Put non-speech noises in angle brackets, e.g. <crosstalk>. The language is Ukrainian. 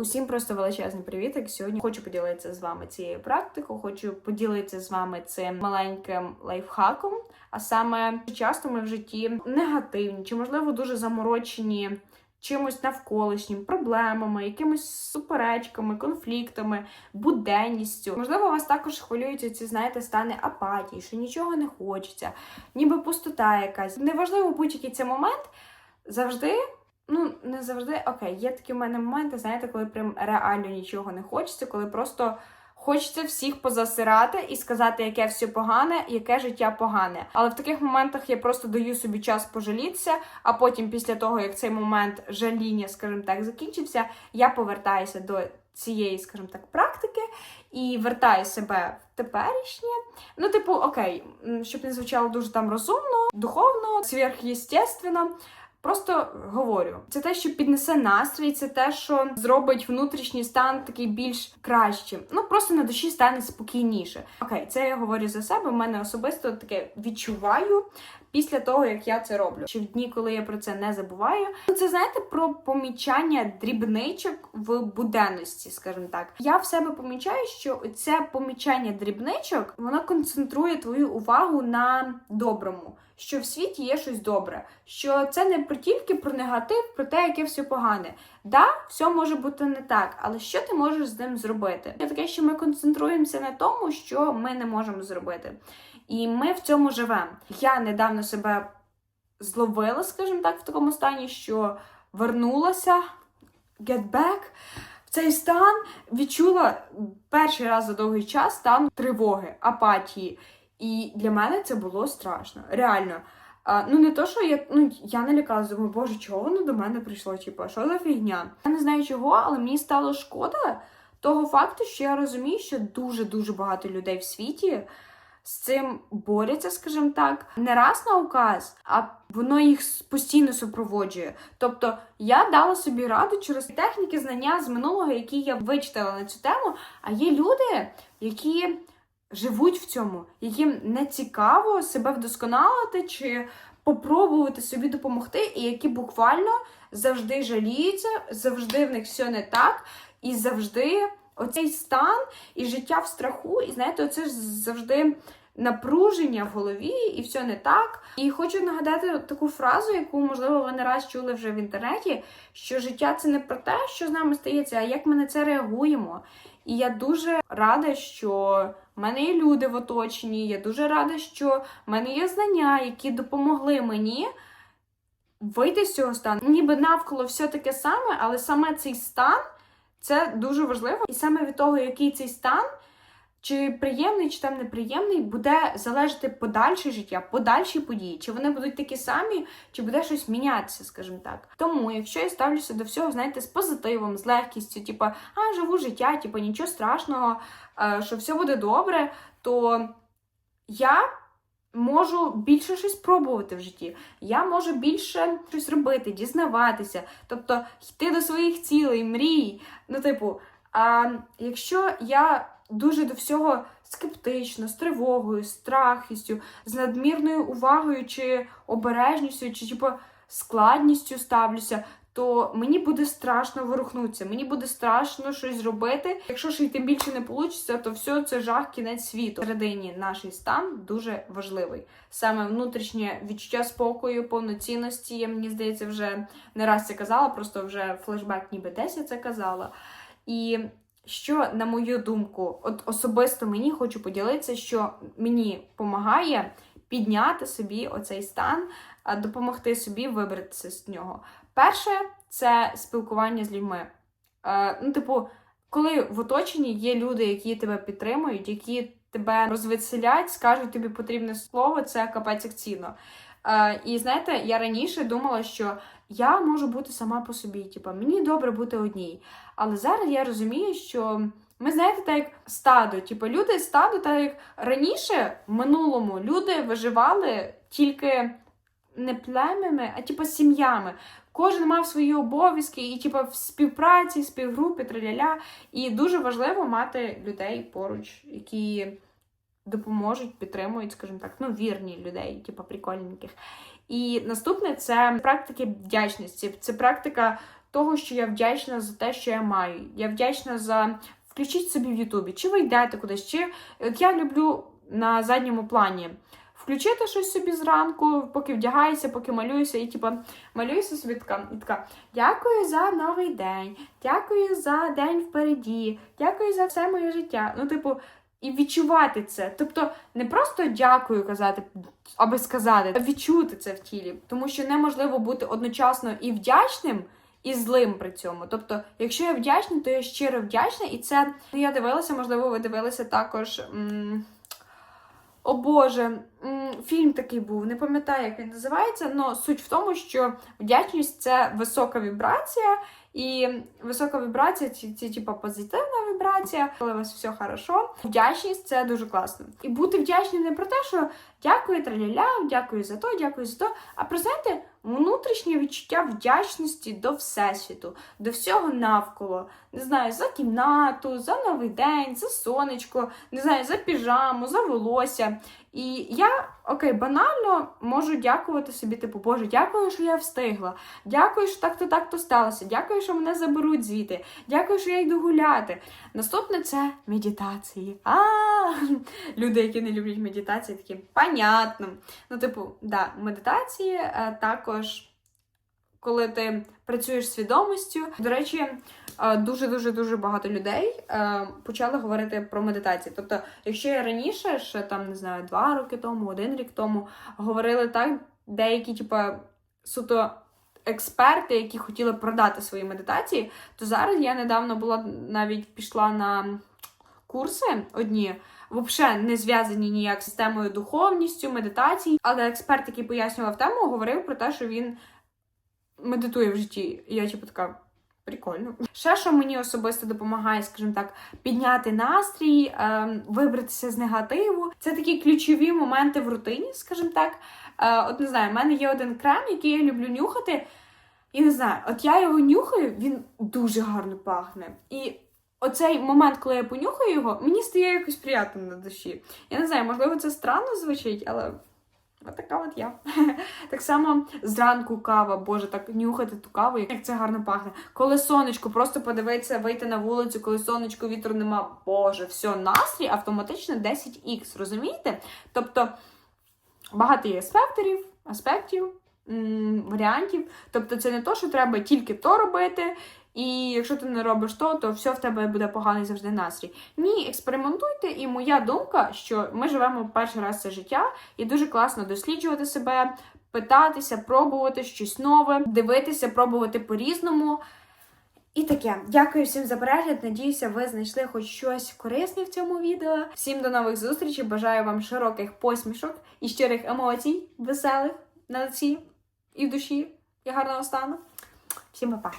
Усім просто величезний привіт. Сьогодні хочу поділитися з вами цією практикою, хочу поділитися з вами цим маленьким лайфхаком. А саме часто ми в житті негативні чи, можливо, дуже заморочені чимось навколишнім, проблемами, якимись суперечками, конфліктами, буденністю. Можливо, вас також хвилюють ці, знаєте, стани апатії, що нічого не хочеться, ніби пустота якась. Неважливо будь-який це момент завжди. Ну, не завжди окей. Є такі в мене моменти, знаєте, коли прям реально нічого не хочеться, коли просто хочеться всіх позасирати і сказати, яке все погане, яке життя погане. Але в таких моментах я просто даю собі час пожалітися, а потім, після того, як цей момент жаління, скажімо так, закінчився, я повертаюся до цієї, скажімо так, практики і вертаю себе в теперішнє. Ну, типу, окей, щоб не звучало дуже там розумно, духовно, сверхъестественно. Просто говорю, це те, що піднесе настрій, це те, що зробить внутрішній стан такий більш кращим. Ну просто на душі стане спокійніше. Окей, це я говорю за себе. в мене особисто таке відчуваю після того, як я це роблю. Чи в дні, коли я про це не забуваю. Ну, Це знаєте про помічання дрібничок в буденності, скажімо так. Я в себе помічаю, що це помічання дрібничок воно концентрує твою увагу на доброму що в світі є щось добре, що це не про тільки про негатив, про те, яке все погане. Да, все може бути не так, але що ти можеш з ним зробити? Це таке, що ми концентруємося на тому, що ми не можемо зробити. І ми в цьому живемо. Я недавно себе зловила, скажімо так, в такому стані, що вернулася get back, в цей стан відчула перший раз за довгий час стан тривоги, апатії. І для мене це було страшно. Реально. А, ну, не то, що я ну, я не лякалася, думаю, боже, чого воно до мене прийшло? Типу, що за фігня? Я не знаю чого, але мені стало шкода того факту, що я розумію, що дуже-дуже багато людей в світі з цим борються, скажімо так, не раз на указ, а воно їх постійно супроводжує. Тобто я дала собі раду через техніки, знання з минулого, які я вичитала на цю тему. А є люди, які живуть в цьому, яким не цікаво себе вдосконалити чи попробувати собі допомогти, і які буквально завжди жаліються, завжди в них все не так, і завжди оцей стан і життя в страху, і знаєте, оце ж завжди. Напруження в голові і все не так. І хочу нагадати таку фразу, яку, можливо, ви не раз чули вже в інтернеті: що життя це не про те, що з нами стається, а як ми на це реагуємо. І я дуже рада, що в мене є люди в оточенні. Я дуже рада, що в мене є знання, які допомогли мені вийти з цього стану. Ніби навколо все таке саме, але саме цей стан це дуже важливо. І саме від того, який цей стан. Чи приємний, чи там неприємний, буде залежати подальше життя, подальші події, чи вони будуть такі самі, чи буде щось мінятися, скажімо так. Тому, якщо я ставлюся до всього, знаєте, з позитивом, з легкістю, типу, а живу життя, типу, нічого страшного, що все буде добре, то я можу більше щось пробувати в житті. Я можу більше щось робити, дізнаватися, тобто йти до своїх цілей, мрій. Ну, типу, а якщо я дуже до всього скептично, з тривогою, страхістю, з надмірною увагою чи обережністю, чи типу, складністю ставлюся, то мені буде страшно ворухнутися, мені буде страшно щось зробити. Якщо ж і тим більше не вийде, то все це жах, кінець світу. Всередині наш стан дуже важливий. Саме внутрішнє відчуття спокою, повноцінності. Я мені здається, вже не раз це казала, просто вже флешбек, ніби десь я це казала. І що, на мою думку, от особисто мені хочу поділитися, що мені допомагає підняти собі оцей стан, допомогти собі вибратися з нього. Перше це спілкування з людьми. Е, ну, типу, коли в оточенні є люди, які тебе підтримують, які тебе розвеселять, скажуть тобі потрібне слово, це капець як цінно. Е, і знаєте, я раніше думала, що я можу бути сама по собі, типу, мені добре бути одній. Але зараз я розумію, що ми знаєте, так як стадо, типу, люди стадо, так як раніше в минулому люди виживали тільки не племями, а типу сім'ями. Кожен мав свої обов'язки, і типу, в співпраці, співгрупі, траляля. І дуже важливо мати людей поруч, які допоможуть, підтримують, скажімо так, ну, вірні людей, типу прикольненьких. І наступне це практики вдячності. Це практика того, що я вдячна за те, що я маю. Я вдячна за включіть собі в Ютубі, чи ви йдете кудись, чи от я люблю на задньому плані. Включити щось собі зранку, поки вдягається, поки малююся, і типа малююся собі така, така. Дякую за новий день, дякую за день впереді, дякую за все моє життя. Ну, типу, і відчувати це. Тобто не просто дякую казати, аби сказати, а відчути це в тілі. Тому що неможливо бути одночасно і вдячним, і злим при цьому. Тобто, якщо я вдячна, то я щиро вдячна, і це ну, я дивилася, можливо, ви дивилися також. М- о Боже, фільм такий був, не пам'ятаю, як він називається, але суть в тому, що вдячність це висока вібрація, і висока вібрація це, це типа позитивна вібрація, коли у вас все хорошо. Вдячність це дуже класно. І бути вдячним не про те, що дякую траляля, дякую за то, дякую за то. А про знаєте, внутрішнє відчуття вдячності до всесвіту, до всього навколо. Не знаю, за кімнату, за новий день, за сонечко, не знаю, за піжаму, за волосся. І я окей, банально можу дякувати собі, типу, Боже, дякую, що я встигла. Дякую, що так-то так-то сталося. Дякую, що мене заберуть звідти. Дякую, що я йду гуляти. Наступне це медитації. А люди, які не люблять медитації, такі понятно. Ну, типу, да, медитації е, також. Коли ти працюєш свідомістю, до речі, дуже дуже дуже багато людей е, почали говорити про медитацію. Тобто, якщо я раніше, ще там не знаю, два роки тому, один рік тому, говорили так, деякі, типа, суто експерти, які хотіли продати свої медитації, то зараз я недавно була навіть пішла на курси одні. Взагалі не зв'язані ніяк з системою духовністю, медитації. Але експерт, який пояснював тему, говорив про те, що він медитує в житті. І я типу така. Прикольно. Ще, що мені особисто допомагає, скажімо так, підняти настрій, е, вибратися з негативу. Це такі ключові моменти в рутині, скажімо так. Е, от не знаю, в мене є один крем, який я люблю нюхати. І не знаю, от я його нюхаю, він дуже гарно пахне. І оцей момент, коли я понюхаю його, мені стає якось приємно на душі. Я не знаю, можливо, це странно звучить, але. От така от я. <laughs> Так само зранку кава, боже, так нюхати ту каву, як це гарно пахне. Коли сонечко, просто подивитися, вийти на вулицю, коли сонечко вітру нема, боже, все, настрій автоматично 10х, розумієте? Тобто багато є аспекторів, аспектів, варіантів. Тобто, це не то, що треба тільки то робити. І якщо ти не робиш то, то все в тебе буде поганий завжди настрій. Ні, експериментуйте, і моя думка, що ми живемо перший раз це життя, і дуже класно досліджувати себе, питатися, пробувати щось нове, дивитися, пробувати по-різному. І таке. Дякую всім за перегляд. Надіюся, ви знайшли хоч щось корисне в цьому відео. Всім до нових зустрічей. Бажаю вам широких посмішок і щирих емоцій, веселих на лиці і в душі, і гарного стану. Всім па-па!